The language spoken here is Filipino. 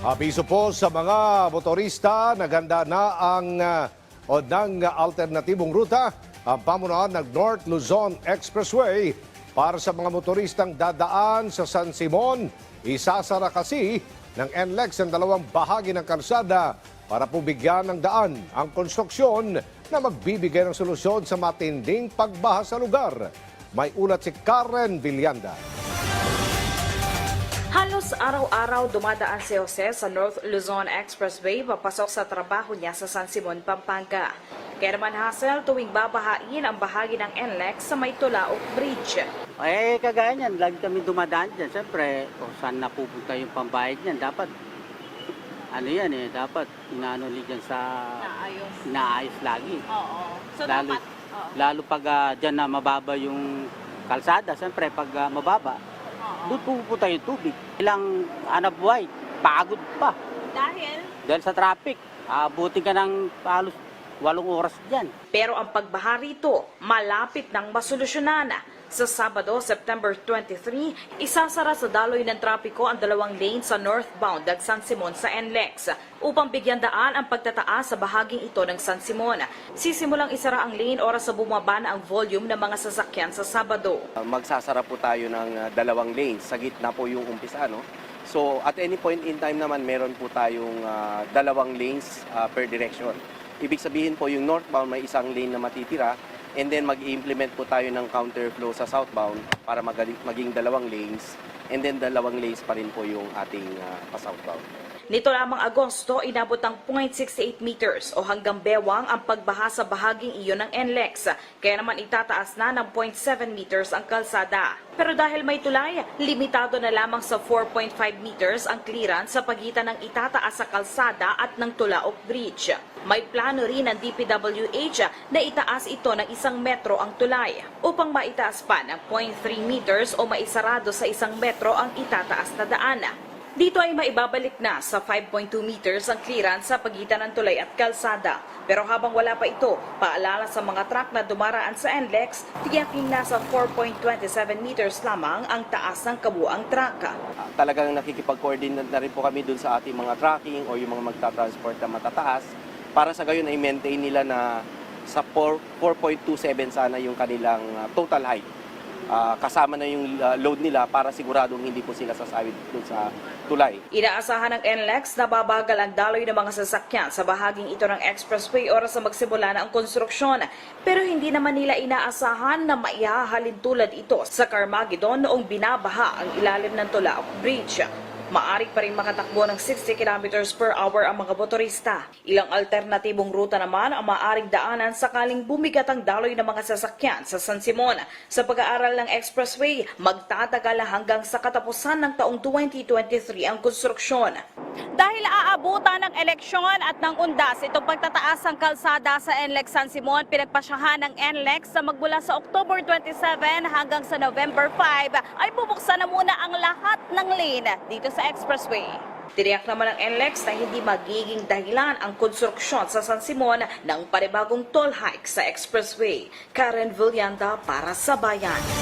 Abiso po sa mga motorista, naganda na ang uh, o ng alternatibong ruta ang pamunuan ng North Luzon Expressway para sa mga motoristang dadaan sa San Simon. Isasara kasi ng NLEX ang dalawang bahagi ng kalsada para po bigyan ng daan ang konstruksyon na magbibigay ng solusyon sa matinding pagbaha sa lugar. May ulat si Karen Villanda. Halos araw-araw dumadaan si Jose sa North Luzon Expressway papasok sa trabaho niya sa San Simon, Pampanga. Kaya naman hassle tuwing babahain ang bahagi ng NLEX sa may Tulaok Bridge. Eh, kagaya niyan, lagi kami dumadaan dyan. Siyempre, kung saan napupunta yung pambayad niyan, dapat, ano yan eh, dapat inaano dyan sa, Naayos. inaayos lagi. Oo. So lalo, lalo pag ah, dyan na mababa yung kalsada, siyempre pag ah, mababa, doon pupunta yung tubig. Ilang anak buhay, pagod pa. dahil Dahil sa traffic, abutin ka ng halos walong oras dyan. Pero ang pagbaha rito, malapit nang masolusyonan. Sa Sabado, September 23, isasara sa daloy ng trapiko ang dalawang lane sa northbound ng San Simon sa NLEX upang bigyan daan ang pagtataas sa bahaging ito ng San Simon. Sisimulang isara ang lane oras sa bumaba na ang volume ng mga sasakyan sa Sabado. Uh, magsasara po tayo ng uh, dalawang lanes. Sa gitna po yung umpisa, no? So, at any point in time naman, meron po tayong uh, dalawang lanes uh, per direction. Ibig sabihin po, yung northbound may isang lane na matitira and then mag-implement po tayo ng counterflow sa southbound para magaling, maging dalawang lanes and then dalawang lanes pa rin po yung ating uh, pa-southbound. Nito lamang Agosto, inabot ang 0.68 meters o hanggang bewang ang pagbaha sa bahaging iyon ng NLEX. Kaya naman itataas na ng 0.7 meters ang kalsada. Pero dahil may tulay, limitado na lamang sa 4.5 meters ang clearance sa pagitan ng itataas sa kalsada at ng Tulaok Bridge. May plano rin ng DPWH na itaas ito ng isang metro ang tulay upang maitaas pa ng 0.3 meters o maisarado sa isang metro ang itataas na daan. Dito ay maibabalik na sa 5.2 meters ang clearance sa pagitan ng tulay at kalsada. Pero habang wala pa ito, paalala sa mga truck na dumaraan sa NLEX, tiyaking nasa 4.27 meters lamang ang taas ng kabuang truck. Talagang nakikipag-coordinate na rin po kami dun sa ating mga tracking o yung mga magta-transport na matataas para sa gayon ay maintain nila na sa 4 4.27 sana yung kanilang uh, total height. Ah, kasama na yung uh, load nila para siguradong hindi po sila sasawid dun sa tulay. Inaasahan ng NLEX na babagal ang daloy ng mga sasakyan sa bahaging ito ng expressway oras sa magsimula na ang konstruksyon. Pero hindi naman nila inaasahan na maihahalin tulad ito sa Carmageddon noong binabaha ang ilalim ng Tulaok Bridge. Maaari pa rin makatakbo ng 60 kilometers per hour ang mga motorista. Ilang alternatibong ruta naman ang maaaring daanan sakaling bumigat ang daloy ng mga sasakyan sa San Simon. Sa pag-aaral ng expressway, magtatagal hanggang sa katapusan ng taong 2023 ang konstruksyon. Dahil aabutan ng eleksyon at ng undas itong pagtataas ng kalsada sa NLEX San Simon, pinagpasyahan ng NLEX na magmula sa October 27 hanggang sa November 5 ay bubuksan na muna ang lahat ng lane dito sa expressway. Tiniyak naman ng NLEX na hindi magiging dahilan ang konstruksyon sa San Simon ng panibagong toll hike sa expressway. Karen Villanda para sa Bayan.